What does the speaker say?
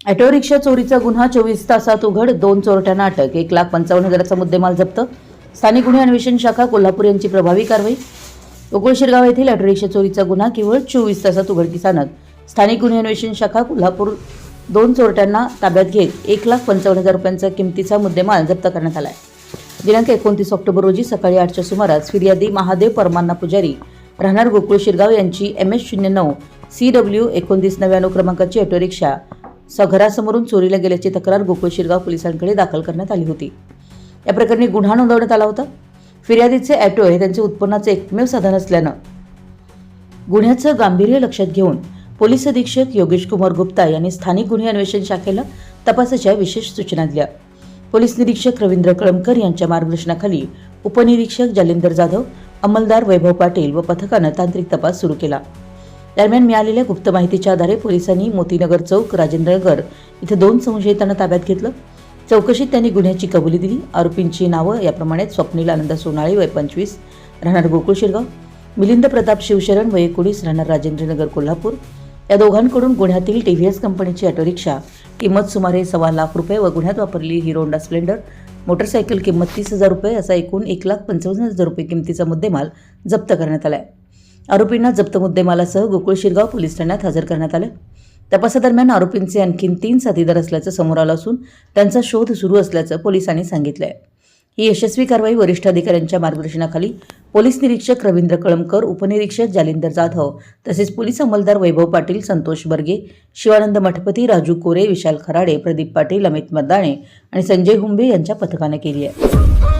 Auto rickshaw चोरीचा गुन्हा चोवीस तासात उघड दोन चोरट्यांना अटक एक लाख पंचावन्न हजाराचा मुद्देमाल जप्त. स्थानिक गुन्हे अन्वेषण शाखा कोल्हापूर यांची प्रभावी कारवाई. गोकुळ शिरगाव येथील ऑटो रिक्षा चोरीचा गुन्हा केवळ चोवीस तासात उघडकीस आणत स्थानिक गुन्हे अन्वेषण शाखा कोल्हापूर दोन चोरट्यांना ताब्यात घेत एक लाख पंचावन्न हजार रुपयांचा किमतीचा मुद्देमाल जप्त करण्यात आला आहे दिनांक एकोणतीस ऑक्टोबर रोजी सकाळी आठच्या सुमारास फिर्यादी महादेव परमान्ना पुजारी राहणार गोकुळ शिरगाव यांची एम एस शून्य नऊ सी डब्ल्यू एकोणतीस नव्याण्णव क्रमांकाची ऑटो रिक्षा घरासमोरून चोरीला गेल्याची तक्रार गोकुळ शिरगाव पोलिसांकडे दाखल करण्यात आली होती. या प्रकरणी गुन्हा नोंदवण्यात आला होता. फिर्यादीचे ॲटो हे त्यांचे उत्पन्नाचे एकमेव साधन असल्यानं. गुन्ह्याचं गांभीर्य लक्षात घेऊन पोलीस अधीक्षक योगेश कुमार गुप्ता यांनी स्थानिक गुन्हे अन्वेषण शाखेला तपासाच्या विशेष सूचना दिल्या. पोलीस निरीक्षक रवींद्र कळमकर यांच्या मार्गदर्शनाखाली उपनिरीक्षक जालिंदर जाधव अंमलदार वैभव पाटील व पथकानं तांत्रिक तपास सुरू केला. दरम्यान मिळालेल्या गुप्त माहितीच्या आधारे पोलिसांनी मोतीनगर चौक राजेंद्रनगर इथं दोन संशयितांना ताब्यात घेतलं. चौकशीत त्यांनी गुन्ह्याची कबुली दिली. आरोपींची नावं याप्रमाणे स्वप्नील आनंद सोनाळे वय पंचवीस राहणार गोकुळ शिरगाव मिलिंद प्रताप शिवशरण वय एकोणीस राहणार राजेंद्रनगर कोल्हापूर. या दोघांकडून गुन्ह्यातील टी व्ही एस कंपनीची ऑटोरिक्षा किंमत सुमारे सव्वा लाख रुपये व गुन्ह्यात वापरली हिरो होंडा स्प्लेंडर. मोटरसायकल किंमत तीस हजार रुपये असा एकूण एक लाख पंचावन्न हजार रुपये किमतीचा मुद्देमाल जप्त करण्यात आला आहे आरोपींना जप्त मुद्देमालासह गोकुळ शिरगाव पोलीस ठाण्यात हजर करण्यात आलं. तपासादरम्यान आरोपींचे आणखीन तीन साथीदार असल्याचं समोर आलं असून त्यांचा शोध सुरू असल्याचं पोलिसांनी सांगितलं आहे ही यशस्वी कारवाई वरिष्ठ अधिकाऱ्यांच्या मार्गदर्शनाखाली पोलीस निरीक्षक रवींद्र कळमकर उपनिरीक्षक जालिंदर जाधव तसेच पोलीस अंमलदार वैभव पाटील संतोष बर्गे शिवानंद मठपती राजू कोरे विशाल खराडे प्रदीप पाटील अमित मद्दाणे आणि संजय हुंबे यांच्या पथकानं केली आहे.